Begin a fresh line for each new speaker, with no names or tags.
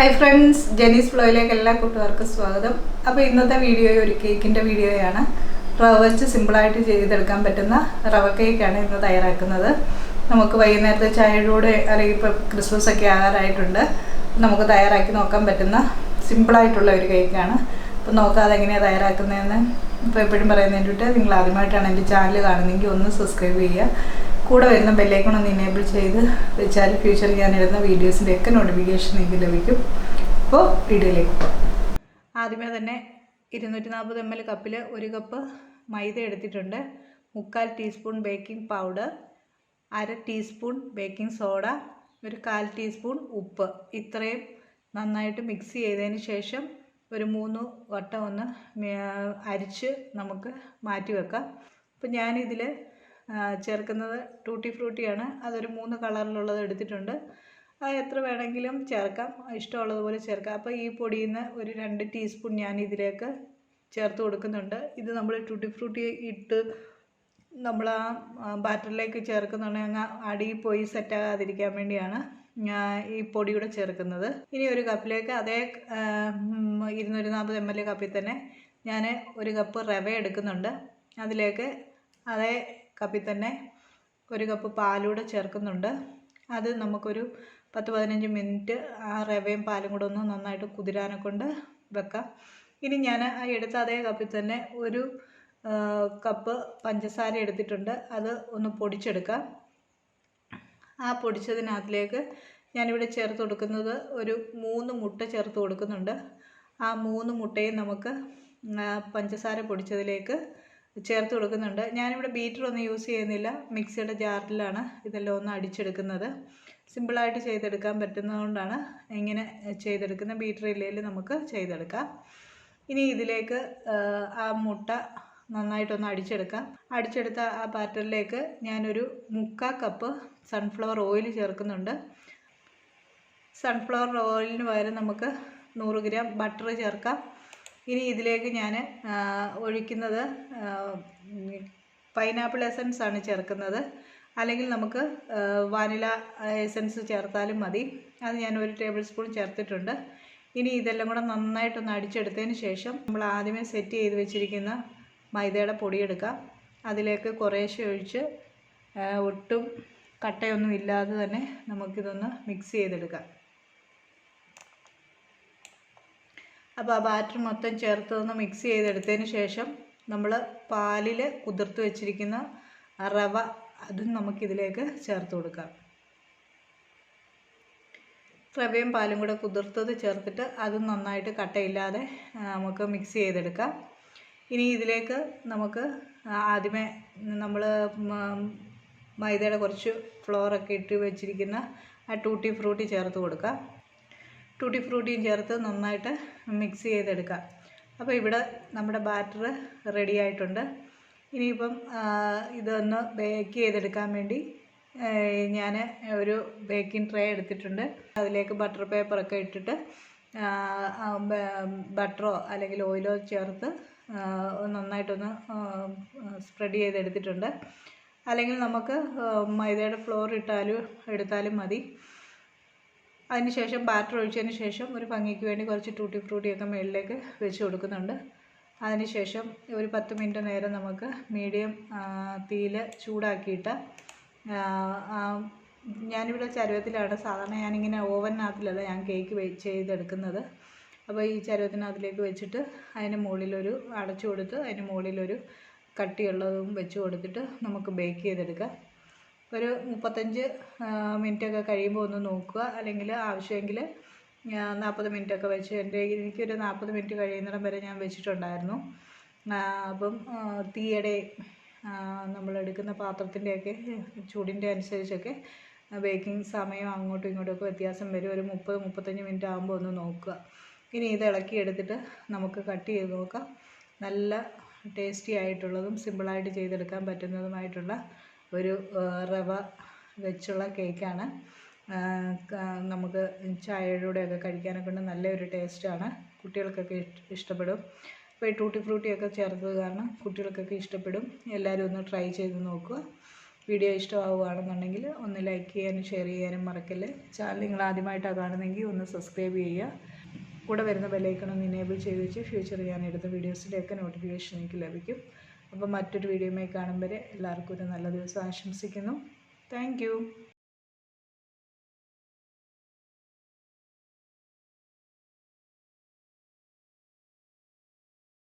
Hi friends ജെനീസ് ഫ്ലോയിലേക്ക് എല്ലാ കൂട്ടുകാർക്കും സ്വാഗതം. അപ്പോൾ ഇന്നത്തെ വീഡിയോ ഒരു കേക്കിന്റെ വീഡിയോയാണ് റവ വെച്ച് സിമ്പിളായിട്ട് ചെയ്തെടുക്കാൻ പറ്റുന്ന റവ കേക്കാണ് ഇന്ന് തയ്യാറാക്കുന്നത്. നമുക്ക് വൈകുന്നേരത്തെ ചായയുടെ അല്ലെങ്കിൽ ഇപ്പോൾ ക്രിസ്മസ് ഒക്കെ ആകാറായിട്ടുണ്ട്. നമുക്ക് തയ്യാറാക്കി നോക്കാൻ പറ്റുന്ന സിമ്പിളായിട്ടുള്ള ഒരു കേക്കാണ് അപ്പോൾ നോക്കാതെ എങ്ങനെയാണ് തയ്യാറാക്കുന്നതെന്ന്. ഇപ്പോൾ എപ്പോഴും പറയുന്നതിന്റെ നിങ്ങൾ ആദ്യമായിട്ടാണ് എന്റെ ചാനൽ കാണുന്നതെങ്കിൽ ഒന്ന് സബ്സ്ക്രൈബ് ചെയ്യുക. കൂടെ വരുന്ന ബെല്ലേക്കൺ ഒന്ന് എനേബിൾ ചെയ്ത് വെച്ചാൽ ഫ്യൂച്ചറിൽ ഞാൻ ഇടുന്ന വീഡിയോസിന്റെ ഒക്കെ നോട്ടിഫിക്കേഷൻ നിങ്ങൾക്ക് ലഭിക്കും. അപ്പോൾ വീഡിയോയിലേക്ക് പോകാം. ആദ്യമേ തന്നെ ഇരുന്നൂറ്റി നാൽപ്പത് എം എൽ കപ്പിൽ ഒരു കപ്പ് മൈദ എടുത്തിട്ടുണ്ട്. മുക്കാൽ ടീസ്പൂൺ ബേക്കിംഗ് പൗഡർ അര ടീസ്പൂൺ ബേക്കിംഗ് സോഡ ഒരു കാൽ ടീസ്പൂൺ ഉപ്പ്. ഇത്രയും നന്നായിട്ട് മിക്സ് ചെയ്തതിന് ശേഷം ഒരു മൂന്ന് വട്ടം ഒന്ന് അരിച്ച് നമുക്ക് മാറ്റി വെക്കാം. അപ്പം ഞാനിതിൽ ചേർക്കുന്നത് ടൂട്ടി ഫ്രൂട്ടിയാണ്. അതൊരു മൂന്ന് കളറിലുള്ളത് എടുത്തിട്ടുണ്ട്. അത് എത്ര വേണമെങ്കിലും ചേർക്കാം. ഇഷ്ടമുള്ളതുപോലെ ചേർക്കാം. അപ്പോൾ ഈ പൊടിയിൽ നിന്ന് ഒരു രണ്ട് ടീസ്പൂൺ ഞാൻ ഇതിലേക്ക് ചേർത്ത് കൊടുക്കുന്നുണ്ട്. ഇത് നമ്മൾ ടൂട്ടി ഫ്രൂട്ടി ഇട്ട് നമ്മൾ ആ ബാറ്ററിലേക്ക് ചേർക്കുന്നുണ്ടെങ്കിൽ അങ്ങ് അടിയിൽ പോയി സെറ്റാകാതിരിക്കാൻ വേണ്ടിയാണ് ഈ പൊടി കൂടെ ചേർക്കുന്നത്. ഇനി ഒരു കപ്പിലേക്ക് അതേ ഇരുന്നൂറ്റി നാൽപ്പത് എം എൽ കപ്പിൽ തന്നെ ഞാൻ ഒരു കപ്പ് റവ എടുക്കുന്നുണ്ട്. അതിലേക്ക് അതേ കപ്പിൽ തന്നെ ഒരു കപ്പ് പാലൂടെ ചേർക്കുന്നുണ്ട്. അത് നമുക്കൊരു പത്ത് പതിനഞ്ച് മിനിറ്റ് ആ റവയും പാലും കൂടെ ഒന്ന് നന്നായിട്ട് കുതിരാനെ കൊണ്ട് വെക്കാം. ഇനി ഞാൻ ആ എടുത്ത അതേ കപ്പിൽ തന്നെ ഒരു കപ്പ് പഞ്ചസാര എടുത്തിട്ടുണ്ട്. അത് ഒന്ന് പൊടിച്ചെടുക്കാം. ആ പൊടിച്ചതിനകത്തിലേക്ക് ഞാനിവിടെ ചേർത്ത് കൊടുക്കുന്നത് ഒരു മൂന്ന് മുട്ട ചേർത്ത് കൊടുക്കുന്നുണ്ട്. ആ മൂന്ന് മുട്ടയും നമുക്ക് പഞ്ചസാര പൊടിച്ചതിലേക്ക് ചേർത്ത് കൊടുക്കുന്നുണ്ട്. ഞാനിവിടെ ബീറ്റർ ഒന്നും യൂസ് ചെയ്യുന്നില്ല. മിക്സിയുടെ ജാറിലാണ് ഇതെല്ലാം ഒന്ന് അടിച്ചെടുക്കുന്നത്. സിമ്പിളായിട്ട് ചെയ്തെടുക്കാൻ പറ്റുന്നതുകൊണ്ടാണ് ഇങ്ങനെ ചെയ്തെടുക്കുന്ന ബീറ്റർ ഇല്ലെങ്കിൽ നമുക്ക് ചെയ്തെടുക്കാം. ഇനി ഇതിലേക്ക് ആ, ആ മുട്ട നന്നായിട്ടൊന്ന് അടിച്ചെടുക്കാം. അടിച്ചെടുത്ത ആ പാറ്ററിലേക്ക് ഞാനൊരു മുക്കാൽ കപ്പ് സൺഫ്ലവർ ഓയിൽ ചേർക്കുന്നുണ്ട്. സൺഫ്ലവർ ഓയിലിന് പകരം നമുക്ക് നൂറ് ഗ്രാം ബട്ടർ ചേർക്കാം. ഇനി ഇതിലേക്ക് ഞാൻ ഒഴിക്കുന്നത് പൈനാപ്പിൾ എസൻസ് ആണ് ചേർക്കുന്നത്. അല്ലെങ്കിൽ നമുക്ക് വാനില എസൻസ് ചേർത്താലും മതി. അത് ഞാൻ ഒരു ടേബിൾ സ്പൂൺ ചേർത്തിട്ടുണ്ട്. ഇനി ഇതെല്ലാം കൂടെ നന്നായിട്ടൊന്ന് അടിച്ചെടുത്തതിന് ശേഷം നമ്മൾ ആദ്യമേ സെറ്റ് ചെയ്ത് വെച്ചിരിക്കുന്ന മൈദയുടെ പൊടിയെടുക്കാം അതിലേക്ക് കുറേശ്ശെ ഒഴിച്ച് ഒട്ടും കട്ടയൊന്നും ഇല്ലാതെ തന്നെ നമുക്കിതൊന്ന് മിക്സ് ചെയ്തെടുക്കാം. അപ്പോൾ ആ ബാറ്റർ മൊത്തം ചേർത്തൊന്ന് മിക്സ് ചെയ്തെടുത്തതിന് ശേഷം നമ്മൾ പാലിൽ കുതിർത്ത് വെച്ചിരിക്കുന്ന റവ അതും നമുക്കിതിലേക്ക് ചേർത്ത് കൊടുക്കാം. റവയും പാലും കൂടെ കുതിർത്തത് ചേർത്തിട്ട് അതും നന്നായിട്ട് കട്ടയില്ലാതെ നമുക്ക് മിക്സ് ചെയ്തെടുക്കാം. ഇനി ഇതിലേക്ക് നമുക്ക് ആദ്യമേ നമ്മൾ മൈദയുടെ കുറച്ച് ഫ്ലോറൊക്കെ ഇട്ട് വെച്ചിരിക്കുന്ന ആ ടൂട്ടി ഫ്രൂട്ടി ചേർത്ത് കൊടുക്കാം. ടൂട്ടി ഫ്രൂട്ടിയും ചേർത്ത് നന്നായിട്ട് മിക്സ് ചെയ്തെടുക്കാം അപ്പോൾ ഇവിടെ നമ്മുടെ ബാറ്റർ റെഡി ആയിട്ടുണ്ട്. ഇനിയിപ്പം ഇതൊന്ന് ബേക്ക് ചെയ്തെടുക്കാൻ വേണ്ടി ഞാൻ ഒരു ബേക്കിംഗ് ട്രേ എടുത്തിട്ടുണ്ട്. അതിലേക്ക് ബട്ടർ പേപ്പറൊക്കെ ഇട്ടിട്ട് ബട്ടറോ അല്ലെങ്കിൽ ഓയിലോ ചേർത്ത് നന്നായിട്ടൊന്ന് സ്പ്രെഡ് ചെയ്തെടുത്തിട്ടുണ്ട്. അല്ലെങ്കിൽ നമുക്ക് മൈദയുടെ ഫ്ലോർ ഇട്ടാലും എടുത്താലും മതി. അതിനുശേഷം ബാറ്റർ ഒഴിച്ചതിന് ശേഷം ഒരു ഭംഗിക്ക് വേണ്ടി കുറച്ച് ടൂട്ടി ഫ്രൂട്ടിയൊക്കെ മുകളിലേക്ക് വെച്ച് കൊടുക്കുന്നുണ്ട്. അതിനുശേഷം ഒരു പത്ത് മിനിറ്റ് നേരം നമുക്ക് മീഡിയം തീയിൽ ചൂടാക്കിയിട്ട് ഞാനിവിടെ ചരുവത്തിലാണ്. സാധാരണ ഞാനിങ്ങനെ ഓവനകത്തിലല്ല ഞാൻ കേക്ക് ചെയ്തെടുക്കുന്നത്. അപ്പോൾ ഈ ചരുവത്തിനകത്തിലേക്ക് വെച്ചിട്ട് അതിന് മുകളിലൊരു അടച്ചു കൊടുത്ത് അതിന് മുകളിലൊരു കട്ടിയുള്ളതും വെച്ച് കൊടുത്തിട്ട് നമുക്ക് ബേക്ക് ചെയ്തെടുക്കാം. ഒരു മുപ്പത്തഞ്ച് മിനിറ്റ് ഒക്കെ കഴിയുമ്പോൾ ഒന്ന് നോക്കുക. അല്ലെങ്കിൽ ആവശ്യമെങ്കിൽ നാൽപ്പത് മിനിറ്റ് ഒക്കെ വെച്ച് എന്റെ എനിക്കൊരു നാൽപ്പത് മിനിറ്റ് കഴിയുന്നിടം വരെ ഞാൻ വെച്ചിട്ടുണ്ടായിരുന്നു. അപ്പം തീയുടെ എടുക്കുന്ന നമ്മളെടുക്കുന്ന പാത്രത്തിന്റെയൊക്കെ ചൂടിന്റെ അനുസരിച്ചൊക്കെ ബേക്കിംഗ് സമയം അങ്ങോട്ടും ഇങ്ങോട്ടും ഒക്കെ വ്യത്യാസം വരും. ഒരു മുപ്പത് മുപ്പത്തഞ്ച് മിനിറ്റ് ആകുമ്പോൾ ഒന്ന് നോക്കുക. ഇനി ഇത് ഇളക്കി എടുത്തിട്ട് നമുക്ക് കട്ട് ചെയ്ത് നോക്കാം. നല്ല ടേസ്റ്റി ആയിട്ടുള്ളതും സിമ്പിളായിട്ട് ചെയ്തെടുക്കാൻ പറ്റുന്നതുമായിട്ടുള്ള ഒരു റവ വെച്ചുള്ള കേക്കാണ്. നമുക്ക് ചായയുടെ കൂടെയൊക്കെ കഴിക്കാനൊക്കെ ഉണ്ട്. നല്ലൊരു ടേസ്റ്റാണ്. കുട്ടികൾക്കൊക്കെ ഇഷ്ടപ്പെടും. അപ്പോൾ ഈ ടൂട്ടി ഫ്രൂട്ടിയൊക്കെ ചേർത്തത് കാരണം കുട്ടികൾക്കൊക്കെ ഇഷ്ടപ്പെടും. എല്ലാവരും ഒന്ന് ട്രൈ ചെയ്ത് നോക്കുക. വീഡിയോ ഇഷ്ടമാവുകയാണെന്നുണ്ടെങ്കിൽ ഒന്ന് ലൈക്ക് ചെയ്യാനും ഷെയർ ചെയ്യാനും മറക്കല്ലേ. ചാനൽ നിങ്ങൾ ആദ്യമായിട്ടാണ് കാണുന്നതെങ്കിൽ ഒന്ന് സബ്സ്ക്രൈബ് ചെയ്യുക. കൂടെ വരുന്ന ബെല്ലൈക്കൺ ഒന്ന് ഇനേബിൾ ചെയ്ത് വെച്ച് ഫ്യൂച്ചറിൽ ഞാൻ എടുത്ത വീഡിയോസിന്റെയൊക്കെ നോട്ടിഫിക്കേഷൻ എനിക്ക് ലഭിക്കും. അപ്പോൾ മറ്റൊരു വീഡിയോയുമായി കാണുമ്പോൾ എല്ലാവർക്കും ഒരു നല്ല ദിവസം ആശംസിക്കുന്നു. താങ്ക്